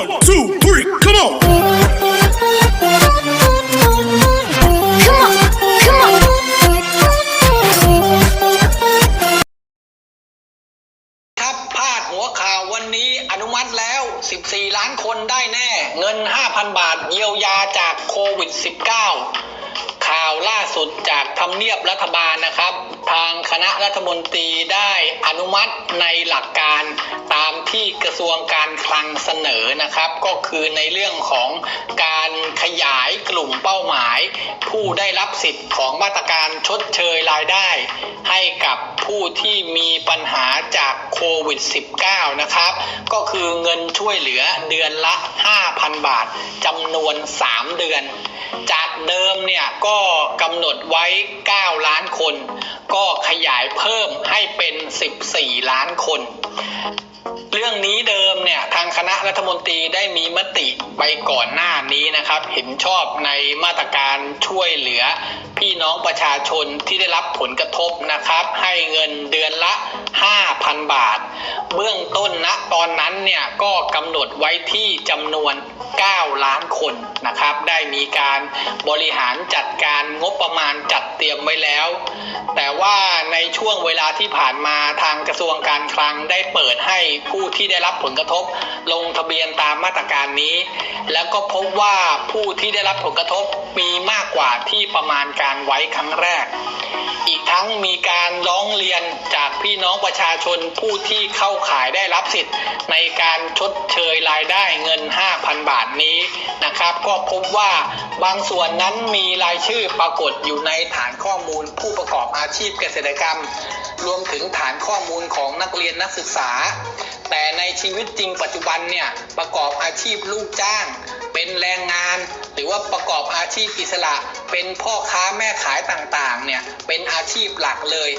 One, two, three, come on. Come on, come on. ครับพาดหัวข่าววันนี้อนุมัติแล้ว 14 ล้านคนได้แน่ เงิน 5,000 บาทเยียวยาจากโควิด -19 สุดจากทำเนียบรัฐบาลนะครับ ทางคณะรัฐมนตรีได้อนุมัติในหลักการตามที่กระทรวงการคลังเสนอนะครับ ก็คือในเรื่องของการขยายกลุ่มเป้าหมาย ผู้ได้รับสิทธิ์ของมาตรการชดเชยรายได้ ให้กับผู้ที่มีปัญหาจากโควิด -19 นะครับ ก็คือเงินช่วยเหลือเดือนละ 5,000 บาทจำนวน 3 เดือน จากเดิมเนี่ยก็กำหนดไว้ 9 ล้านคน ก็ขยายเพิ่มให้เป็น 14 ล้านคน เรื่องนี้เดิมเนี่ยทางคณะรัฐมนตรีได้มีมติไปก่อนหน้านี้นะครับ เห็นชอบในมาตรการช่วยเหลือ พี่น้องประชาชนที่ได้รับผลกระทบนะครับ ให้เงินเดือนละ 5,000 บาท เบื้องต้นณตอนนั้นเนี่ยก็กำหนดไว้ที่จำนวน 9 ล้านคนนะครับ ได้มีการบริหารจัดการงบประมาณจัดเตรียมไว้แล้ว แต่ว่าในช่วงเวลาที่ผ่านมาทางกระทรวงการคลังได้เปิดให้ผู้ที่ได้รับผลกระทบ ลงทะเบียนตามมาตรการนี้ แล้วก็พบว่าผู้ที่ได้รับผลกระทบมีมากกว่าที่ประมาณการไว้ครั้งแรก อีกทั้งมีการร้องเรียนจากพี่น้องประชาชนผู้ที่เข้าขายได้รับสิทธิ์ ในการชดเชยรายได้เงิน 5,000 บาทนี้ นะครับ ก็พบว่าบางส่วนนั้นมีรายชื่อปรากฏอยู่ในฐานข้อมูลผู้ประกอบอาชีพเกษตรกรรม รวมถึงฐานข้อมูลของนักเรียนนักศึกษา แต่ในชีวิตจริงปัจจุบันเนี่ยประกอบอาชีพลูกจ้าง เป็นแรงงาน หรือว่าประกอบอาชีพอิสระ เป็นพ่อค้าแม่ขายต่างๆเนี่ยเป็นอาชีพหลักเลย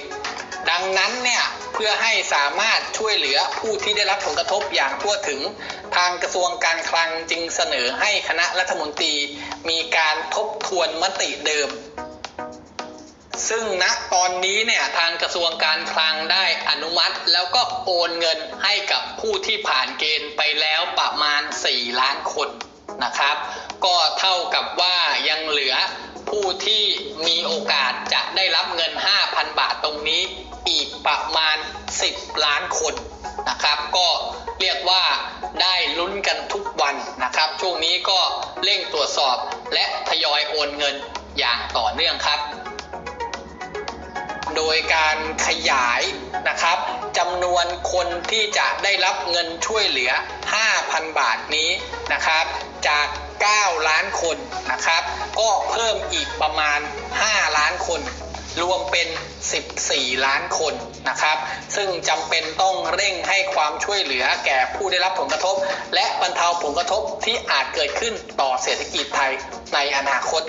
ดังนั้นเนี่ยเพื่อให้สามารถช่วยเหลือผู้ที่ได้รับผลกระทบอย่างทั่วถึง ทางกระทรวงการคลังจึงเสนอให้คณะรัฐมนตรี มีการทบทวนมติเดิม ซึ่งณตอนนี้เนี่ยทางกระทรวงการคลังได้อนุมัติ แล้วก็โอนเงินให้กับผู้ที่ผ่านเกณฑ์ไปแล้วประมาณ 4 ล้านคน นะครับ ก็เท่ากับว่ายังเหลือผู้ที่มีโอกาสจะได้รับเงิน 5,000 บาทตรงนี้อีกประมาณ 10 ล้านคนนะครับ ก็เรียกว่าได้ลุ้นกันทุกวันนะครับ ช่วงนี้ก็เร่งตรวจสอบและทยอยโอนเงินอย่างต่อเนื่องครับ โดยการขยายนะครับจำนวนคนที่จะได้รับเงินช่วยเหลือ 5,000 บาทนี้นะครับ จาก 9 ล้านคนนะครับ ก็เพิ่มอีกประมาณ 5 ล้านคน รวมเป็น 14 ล้านคนนะครับ ซึ่งจำเป็นต้องเร่งให้ความช่วยเหลือแก่ผู้ได้รับผลกระทบ และบรรเทาผลกระทบที่อาจเกิดขึ้นต่อเศรษฐกิจไทยในอนาคต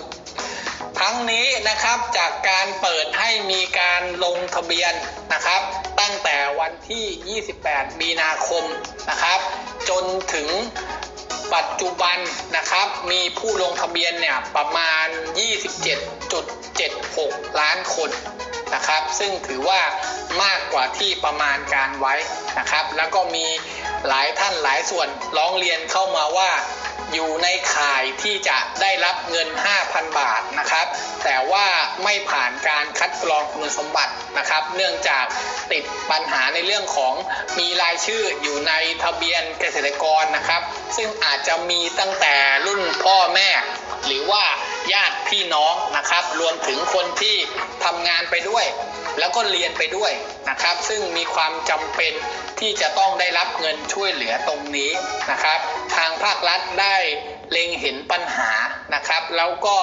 ทั้งนี้นะครับจากการเปิดให้มีการ ลงทะเบียนนะครับ ตั้งแต่วันที่ 28 มีนาคมนะครับ จนถึง ปัจจุบันนะครับ มีผู้ลงทะเบียนเนี่ยประมาณ 27.76 ล้านคนนะครับ ซึ่งถือว่ามากกว่าที่ประมาณการไว้นะครับ แล้วก็มีหลายท่านหลายส่วนร้องเรียนเข้ามาว่าอยู่ในข่ายที่จะได้รับเงิน 5,000 บาทนะครับ แต่ว่าไม่ผ่านการคัดกรองคุณสมบัตินะครับ เนื่องจากติดปัญหาในเรื่องของมีรายชื่ออยู่ในทะเบียนเกษตรกรนะครับ ซึ่งอาจจะมีตั้งแต่รุ่นพ่อแม่ หรือว่าญาติพี่น้องนะครับ รวมถึงคนที่ทำงานไปด้วย แล้วก็เรียนไปด้วยนะครับ ซึ่งมีความจำเป็นที่จะต้องได้รับเงินช่วยเหลือตรงนี้นะครับ ทางภาครัฐได้เล็งเห็นปัญหานะครับ แล้วก็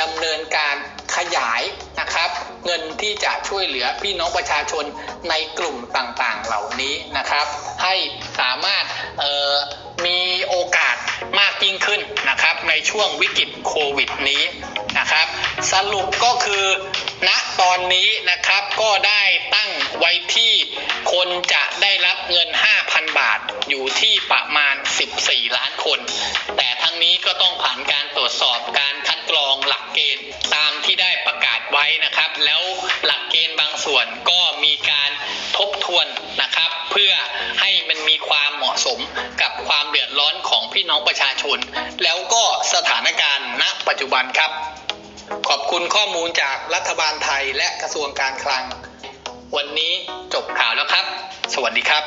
ดำเนินการขยายนะครับ เงินที่จะช่วยเหลือพี่น้องประชาชนในกลุ่มต่างๆเหล่านี้นะครับ ให้สามารถออมีโอกาส มากยิ่งขึ้นนะครับ ในช่วงวิกฤตโควิดนี้นะครับ สรุปก็คือณตอนนี้นะครับก็ได้ตั้งไว้ที่คนจะได้รับเงิน 5,000 บาทอยู่ที่ประมาณ 14 ล้านคน แต่ทั้งนี้ก็ต้องผ่านการตรวจสอบการคัดกรองหลักเกณฑ์ตามที่ได้ประกาศไว้นะครับ แล้วหลักเกณฑ์บางส่วนก็ กับความเดือดร้อนของพี่น้องประชาชน แล้วก็สถานการณ์ณปัจจุบันครับ ขอบคุณข้อมูลจากรัฐบาลไทยและกระทรวงการคลัง วันนี้จบข่าวแล้วครับ สวัสดีครับ